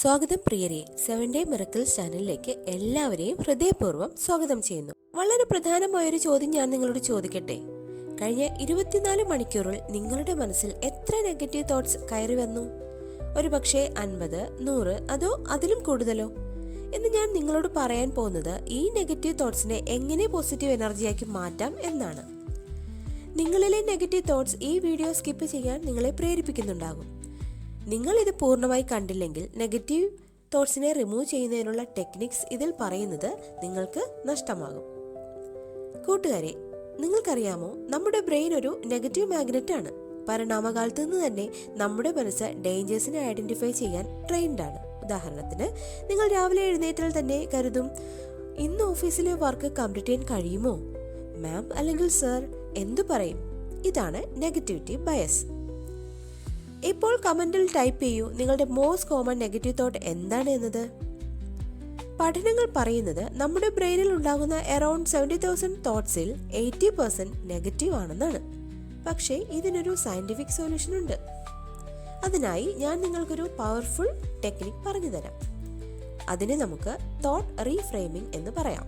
സ്വാഗതം പ്രിയരെ seven day miracles ചാനലിലേക്ക് എല്ലാവരെയും ഹൃദയപൂർവം സ്വാഗതം ചെയ്യുന്നു. വളരെ പ്രധാനമായൊരു ചോദ്യം ഞാൻ നിങ്ങളോട് ചോദിക്കട്ടെ? കഴിഞ്ഞ ഇരുപത്തിനാല് മണിക്കൂറിൽ നിങ്ങളുടെ മനസ്സിൽ എത്ര നെഗറ്റീവ് തോട്ട്സ് കയറി വന്നു? ഒരു പക്ഷേ അൻപത് നൂറ് അതോ അതിലും കൂടുതലോ? എന്ന് ഞാൻ നിങ്ങളോട് പറയാൻ പോകുന്നത് ഈ നെഗറ്റീവ് തോട്ട്സിനെ എങ്ങനെ പോസിറ്റീവ് എനർജിയാക്കി മാറ്റാം എന്നാണ്. നിങ്ങളിലെ നെഗറ്റീവ് തോട്ട്സ് ഈ വീഡിയോ സ്കിപ്പ് ചെയ്യാൻ നിങ്ങളെ പ്രേരിപ്പിക്കുന്നുണ്ടാകും. നിങ്ങൾ ഇത് പൂർണമായി കണ്ടില്ലെങ്കിൽ നെഗറ്റീവ് തോട്ട്സിനെ റിമൂവ് ചെയ്യുന്നതിനുള്ള ടെക്നിക്സ് ഇതിൽ പറയുന്നത് നിങ്ങൾക്ക് നഷ്ടമാകും. കൂട്ടുകാരെ നിങ്ങൾക്കറിയാമോ നമ്മുടെ ബ്രെയിൻ ഒരു നെഗറ്റീവ് മാഗ്നറ്റ് ആണ്. പരിണാമകാലത്ത് നിന്ന് തന്നെ നമ്മുടെ മനസ്സ് ഡേഞ്ചേഴ്സിനെ ഐഡന്റിഫൈ ചെയ്യാൻ ട്രെയിൻഡ് ആണ്. ഉദാഹരണത്തിന് നിങ്ങൾ രാവിലെ എഴുന്നേറ്റാൽ തന്നെ കരുതും ഇന്ന് ഓഫീസിലെ വർക്ക് കംപ്ലീറ്റ് ചെയ്യാൻ കഴിയുമോ? മാം അല്ലെങ്കിൽ സർ എന്തു പറയും? ഇതാണ് നെഗറ്റിവിറ്റി ബയസ്. ഇപ്പോൾ കമന്റിൽ ടൈപ്പ് ചെയ്യൂ നിങ്ങളുടെ മോസ്റ്റ് കോമൺ നെഗറ്റീവ് തോട്ട് എന്താണ് എന്നത്. പഠനങ്ങൾ പറയുന്നത് നമ്മുടെ ബ്രെയിനിൽ ഉണ്ടാകുന്ന അറൌണ്ട് സെവന്റി തൗസൻഡ് തോട്ട്സിൽ എയ്റ്റി പെർസെന്റ് നെഗറ്റീവ് ആണെന്നാണ്. പക്ഷേ ഇതിനൊരു സയന്റിഫിക് സൊല്യൂഷൻ ഉണ്ട്. അതിനായി ഞാൻ നിങ്ങൾക്കൊരു പവർഫുൾ ടെക്നിക് പറഞ്ഞു തരാം. അതിനെ നമുക്ക് തോട്ട് റീഫ്രെയിമിംഗ് എന്ന് പറയാം.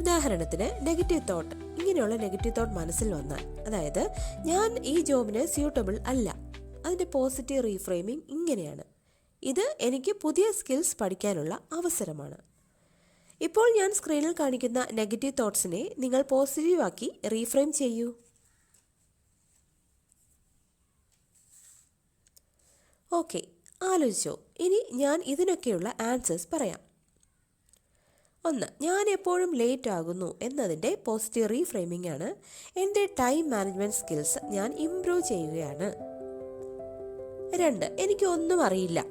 ഉദാഹരണത്തിന് നെഗറ്റീവ് തോട്ട് ഇങ്ങനെയുള്ള നെഗറ്റീവ് തോട്ട് മനസ്സിൽ വന്നാൽ അതായത് ഞാൻ ഈ ജോബിന് സ്യൂട്ടബിൾ അല്ല. അതിന്റെ പോസിറ്റീവ് റീഫ്രെയിമിംഗ് ഇങ്ങനെയാണ്. ഇത് എനിക്ക് പുതിയ സ്കിൽസ് പഠിക്കാനുള്ള അവസരമാണ്. ഇപ്പോൾ ഞാൻ സ്ക്രീനിൽ കാണിക്കുന്ന നെഗറ്റീവ് തോട്ട്സിനെ നിങ്ങൾ പോസിറ്റീവാക്കി റീഫ്രെയിം ചെയ്യൂ. ഓക്കെ ആലോചിച്ചോ. ഇനി ഞാൻ ഇതിനൊക്കെയുള്ള ആൻസേഴ്സ് പറയാം. ഒന്ന് ഞാൻ എപ്പോഴും ലേറ്റ് ആകുന്നു എന്നതിന്റെ പോസിറ്റീവ് റീഫ്രെയിമിംഗ് ആണ്. എന്റെ ടൈം മാനേജ്മെന്റ് സ്കിൽസ് ഞാൻ ഇംപ്രൂവ് ചെയ്യുകയാണ്. രണ്ട് എനിക്ക് ഒന്നും അറിയില്ല.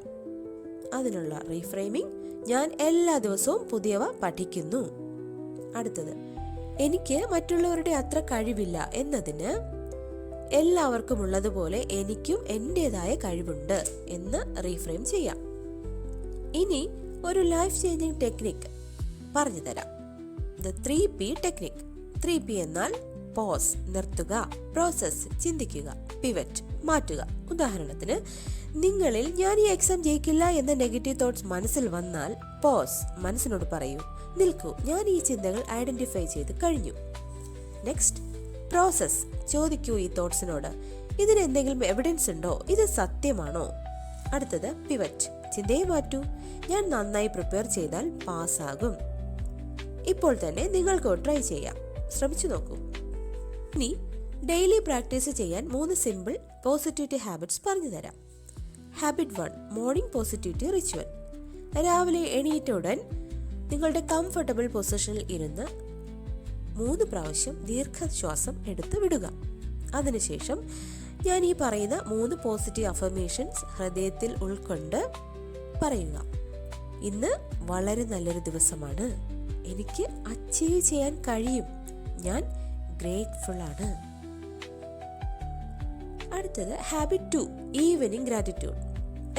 അതിനുള്ള റീഫ്രെയിമിംഗ് ഞാൻ എല്ലാ ദിവസവും പുതിയവ പഠിക്കുന്നു. അടുത്തത് എനിക്ക് മറ്റുള്ളവരുടെ അത്ര കഴിവില്ല എന്നതിന് എല്ലാവർക്കും ഉള്ളതുപോലെ എനിക്കും എന്റെതായ കഴിവുണ്ട് എന്ന് റീഫ്രെയിം ചെയ്യാം. ഇനി ഒരു ലൈഫ് ചേഞ്ചിങ് ടെക്നിക് പറഞ്ഞു തരാം the three P technique. Three P എന്നാൽ പോസ് നിർത്തുക പ്രോസസ് ചിന്തിക്കുക പിവറ്റ് മാറ്റുക. ഉദാഹരണത്തിന് നിങ്ങളിൽ ഞാൻ ഈ എക്സാം ജയിക്കില്ല എന്ന നെഗറ്റീവ് തോട്ട്സ് മനസ്സിൽ വന്നാൽ പോസ് മനസ്സിനോട് പറയൂ നിൽക്കൂ ഞാൻ ഈ ചിന്തകൾ ഐഡന്റിഫൈ ചെയ്ത് കഴിഞ്ഞു. നെക്സ്റ്റ് പ്രോസസ് ചോദിക്കൂ ഈ തോട്ട്സിനോട് ഇതിന് എന്തെങ്കിലും എവിഡൻസ് ഉണ്ടോ? ഇത് സത്യമാണോ? അടുത്തത് പിവറ്റ് ചിന്തയെ മാറ്റൂ. ഞാൻ നന്നായി പ്രിപ്പയർ ചെയ്താൽ പാസ്സാകും ഇപ്പോൾ തന്നെ നിങ്ങൾക്ക് ട്രൈ ചെയ്യാം. ശ്രമിച്ചു നോക്കൂ. ഇനി ഡെയിലി പ്രാക്ടീസ് ചെയ്യാൻ മൂന്ന് സിമ്പിൾ പോസിറ്റിവിറ്റി ഹാബിറ്റ്സ് പറഞ്ഞു തരാം. Habit one morning positivity ritual രാവിലെ എണീറ്റ ഉടൻ നിങ്ങളുടെ കംഫർട്ടബിൾ പൊസിഷനിൽ ഇരുന്ന് മൂന്ന് പ്രാവശ്യം ദീർഘശ്വാസം എടുത്ത് വിടുക. അതിനുശേഷം ഞാൻ ഈ പറയുന്ന മൂന്ന് പോസിറ്റീവ് അഫർമേഷൻസ് ഹൃദയത്തിൽ ഉൾക്കൊണ്ട് പറയുക. ഇന്ന് വളരെ നല്ലൊരു ദിവസമാണ്. എനിക്ക് അച്ചീവ് ചെയ്യാൻ കഴിയും. ഞാൻ ഗ്രേറ്റ്ഫുൾ ആണ്. അടുത്തത് ഹാബിറ്റ് ടു ഈവനിങ് ഗ്രാറ്റിറ്റ്യൂഡ്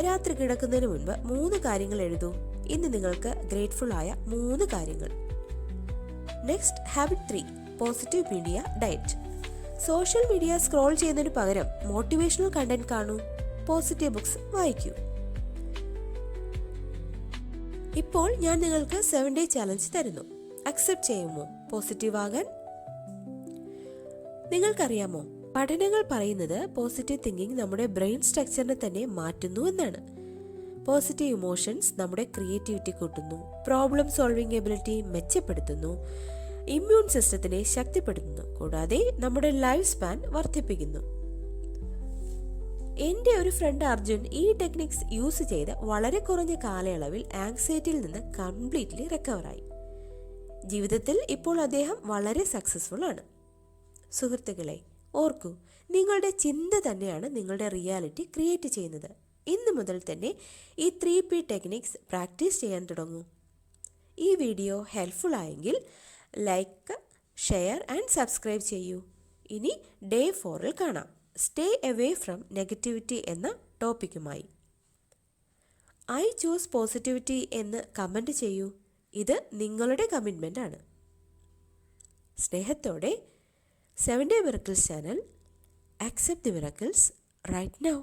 രാത്രി കിടക്കുന്നതിന് മുൻപ് മൂന്ന് കാര്യങ്ങൾ എഴുതൂ. ഇന്ന് നിങ്ങൾക്ക് ഗ്രേറ്റ്ഫുൾ ആയ മൂന്ന് കാര്യങ്ങൾ. Next habit three positive media diet social media scroll ചെയ്യുന്നതിന് പകരം മോട്ടിവേഷണൽ കണ്ടന്റ് കാണൂ. പോസിറ്റീവ് ബുക്സ് വായിക്കൂ. ഇപ്പോൾ ഞാൻ നിങ്ങൾക്ക് സെവൻ ഡേ ചാലഞ്ച് തരുന്നു. അക്സെപ്റ്റ് ചെയ്യുമോ? പോസിറ്റീവ് ആകാൻ? നിങ്ങൾക്കറിയാമോ? പഠനങ്ങൾ പറയുന്നത് പോസിറ്റീവ് തിങ്കിങ് നമ്മുടെ ബ്രെയിൻ സ്ട്രക്ചറിനെ തന്നെ മാറ്റുന്നു എന്നാണ്. പോസിറ്റീവ് ഇമോഷൻസ് നമ്മുടെ ക്രിയേറ്റിവിറ്റി കൂട്ടുന്നു. പ്രോബ്ലം സോൾവിംഗ് എബിലിറ്റി മെച്ചപ്പെടുത്തുന്നു. ഇമ്മ്യൂൺ സിസ്റ്റത്തിനെ ശക്തിപ്പെടുത്തുന്നു. കൂടാതെ നമ്മുടെ ലൈഫ് സ്പാൻ വർദ്ധിപ്പിക്കുന്നു. എന്റെ ഒരു ഫ്രണ്ട് അർജുൻ ഈ ടെക്നിക്സ് യൂസ് ചെയ്ത് വളരെ കുറഞ്ഞ കാലയളവിൽ ആങ്സൈറ്റിയിൽ നിന്ന് കംപ്ലീറ്റ്ലി റിക്കവറായി ജീവിതത്തിൽ ഇപ്പോൾ അദ്ദേഹം വളരെ സക്സസ്ഫുൾ ആണ്. സുഹൃത്തുക്കളെ ഓർക്കൂ നിങ്ങളുടെ ചിന്ത തന്നെയാണ് നിങ്ങളുടെ റിയാലിറ്റി ക്രിയേറ്റ് ചെയ്യുന്നത്. ഇന്ന് മുതൽ തന്നെ ഈ ത്രീ പി ടെക്നിക്സ് പ്രാക്ടീസ് ചെയ്യാൻ തുടങ്ങൂ. ഈ വീഡിയോ ഹെൽപ്ഫുൾ ആയെങ്കിൽ ലൈക്ക് ഷെയർ ആൻഡ് സബ്സ്ക്രൈബ് ചെയ്യൂ. ഇനി ഡേ ഫോറിൽ കാണാം. സ്റ്റേ എവേ ഫ്രം നെഗറ്റിവിറ്റി എന്ന ടോപ്പിക്കുമായി ഐ ചൂസ് പോസിറ്റിവിറ്റി എന്ന് കമന്റ് ചെയ്യൂ. ഇത് നിങ്ങളുടെ കമ്മിറ്റ്മെന്റ് ആണ്. സ്നേഹത്തോടെ seven day miracles channel accept the miracles right now